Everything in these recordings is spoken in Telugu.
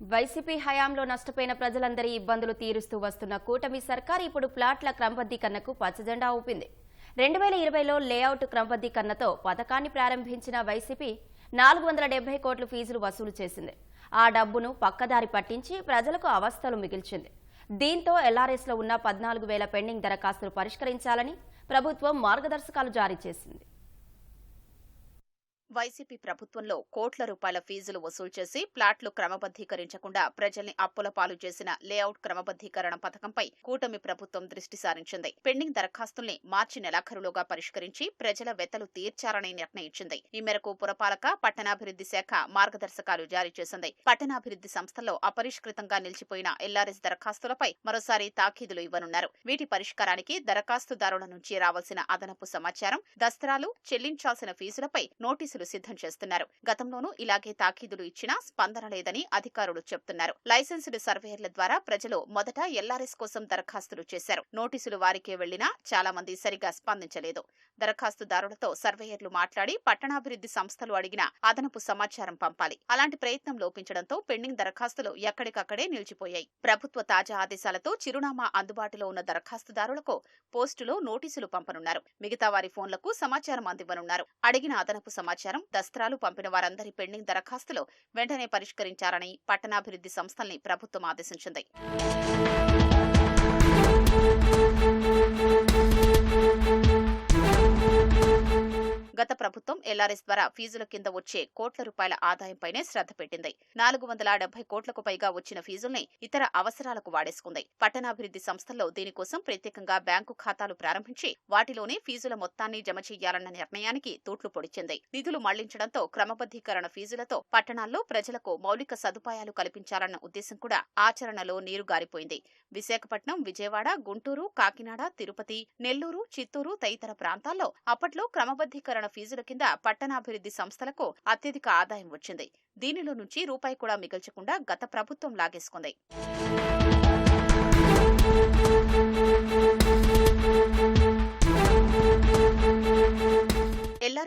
వైసీపీ హయాంలో నష్టపోయిన ప్రజలందరి ఇబ్బందులు తీరుస్తూ వస్తున్న కూటమి సర్కార్ ఇప్పుడు ప్లాట్ల క్రమబద్దీకరణకు పచ్చజెండా ఊపింది. రెండు వేల ఇరవైలో లేఅవుట్ క్రమబద్దీకరణతో పథకాన్ని ప్రారంభించిన వైసీపీ నాలుగు వందల డెబ్బై కోట్ల ఫీజులు వసూలు చేసింది. ఆ డబ్బును పక్కదారి పట్టించి ప్రజలకు అవస్థలు మిగిల్చింది. దీంతో ఎల్ఆర్ఎస్లో ఉన్న పద్నాలుగు వేల పెండింగ్ దరఖాస్తులు పరిష్కరించాలని ప్రభుత్వం మార్గదర్శకాలు జారీ చేసింది. వైసీపీ ప్రభుత్వంలో కోట్ల రూపాయల ఫీజులు వసూలు చేసి ప్లాట్లు క్రమబద్దీకరించకుండా ప్రజల్ని అప్పుల పాలు చేసిన లేఅవుట్ క్రమబద్దీకరణ పథకంపై కూటమి ప్రభుత్వం దృష్టి సారించింది. పెండింగ్ దరఖాస్తుల్ని మార్చి నెలాఖరులోగా పరిష్కరించి ప్రజల వెతలు తీర్చాలని నిర్ణయించింది. ఈ మేరకు పురపాలక పట్టణాభివృద్ధి శాఖ మార్గదర్శకాలు జారీ చేసింది. పట్టణాభివృద్ధి సంస్థల్లో అపరిష్కృతంగా నిలిచిపోయిన ఎల్ఆర్ఎస్ దరఖాస్తులపై మరోసారి తాకీదులు ఇవ్వనున్నారు. వీటి పరిష్కారానికి దరఖాస్తుదారుల నుంచి రావాల్సిన అదనపు సమాచారం దస్తరాలు చెల్లించాల్సిన ఫీజులపై నోటీసులు సిద్ధం చేస్తున్నారు. గతంలోనూ ఇలాగే తాకీదులు ఇచ్చినా స్పందన లేదని అధికారులు చెబుతున్నారు లైసెన్స్డ్ సర్వేయర్ల ద్వారా ప్రజలు మొదట ఎల్ఆర్ఎస్ కోసం దరఖాస్తులు చేశారు. నోటీసులు వారికే వెళ్ళినా చాలా మంది సరిగా స్పందించలేదు. దరఖాస్తుదారులతో సర్వేయర్లు మాట్లాడి పట్టణాభివృద్ధి సంస్థలు అడిగిన అదనపు సమాచారం పంపాలి. అలాంటి ప్రయత్నం లోపించడంతో పెండింగ్ దరఖాస్తులు ఎక్కడికక్కడే నిలిచిపోయాయి. ప్రభుత్వ తాజా ఆదేశాలతో చిరునామా అందుబాటులో ఉన్న దరఖాస్తుదారులకు పోస్టులో నోటీసులు పంపనున్నారు. మిగతా వారి ఫోన్లకు సమాచారం అందివ్వనున్నారు. అడిగిన అదనపు సమాచారం దస్త్రాలు పంపిన వారందరి పెండింగ్ దరఖాస్తులు వెంటనే పరిష్కరించాలని పట్టణాభివృద్ధి సంస్థల్ని ప్రభుత్వం ఆదేశించింది. గత ప్రభుత్వం ఎల్ఆర్ఎస్ ద్వారా ఫీజుల కింద వచ్చే కోట్ల రూపాయల ఆదాయంపైనే శ్రద్ధ పెట్టింది. నాలుగు వందల డెబ్బై కోట్లకు పైగా వచ్చిన ఫీజుల్ని ఇతర అవసరాలకు వాడేసుకుంది. పట్టణాభివృద్ధి సంస్థల్లో దీనికోసం ప్రత్యేకంగా బ్యాంకు ఖాతాలు ప్రారంభించి వాటిలోనే ఫీజుల మొత్తాన్ని జమ చేయాలన్న నిర్ణయానికి తూట్లు పొడిచింది. నిధులు మళ్ళించడంతో క్రమబద్దీకరణ ఫీజులతో పట్టణాల్లో ప్రజలకు మౌలిక సదుపాయాలు కల్పించాలన్న ఉద్దేశం కూడా ఆచరణలో నీరు గారిపోయింది విశాఖపట్నం విజయవాడ గుంటూరు కాకినాడ తిరుపతి నెల్లూరు చిత్తూరు తదితర ప్రాంతాల్లో అప్పట్లో క్రమబద్దీకరణ ఫీజుల కింద పట్టణాభివృద్ధి సంస్థలకు అత్యధిక ఆదాయం వచ్చింది. దీనిలో నుంచి రూపాయి కూడా మిగల్చకుండా గత ప్రభుత్వం లాగేసుకుంది.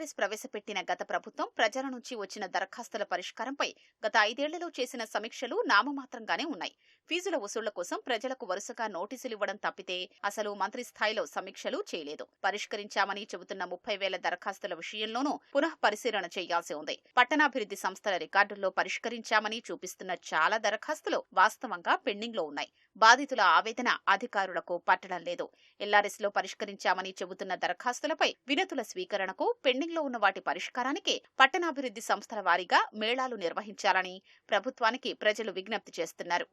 టీఆర్ఎస్ ప్రవేశపెట్టిన గత ప్రభుత్వం ప్రజల నుంచి వచ్చిన దరఖాస్తుల పరిష్కారంపై గత ఐదేళ్ళలో చేసిన సమీక్షలు నామమాత్రంగానే ఉన్నాయి. ఫీజుల వసూళ్ళ కోసం ప్రజలకు వరుసగా నోటీసులు ఇవ్వడం తప్పితే అసలు మంత్రి స్థాయిలో సమీక్షలు చేయలేదు. పరిష్కరించామని చెబుతున్న ముప్పై వేల దరఖాస్తుల విషయంలోనూ పునః పరిశీలన చేయాల్సి ఉంది. పట్టణాభివృద్ధి సంస్థల రికార్డుల్లో పరిష్కరించామని చూపిస్తున్న చాలా దరఖాస్తులు వాస్తవంగా పెండింగ్లో ఉన్నాయి. బాధితుల ఆవేదన అధికారులకు పట్టడం లేదు. ఎల్ఆర్ఎస్లో పరిష్కరించామని చెబుతున్న దరఖాస్తులపై వినతుల స్వీకరణకు పెండింగ్ లో ఉన్న వాటి పరిష్కారానికి పట్టణాభివృద్ధి సంస్థల వారీగా మేళాలు నిర్వహించాలని ప్రభుత్వానికి ప్రజలు విజ్ఞప్తి చేస్తున్నారు.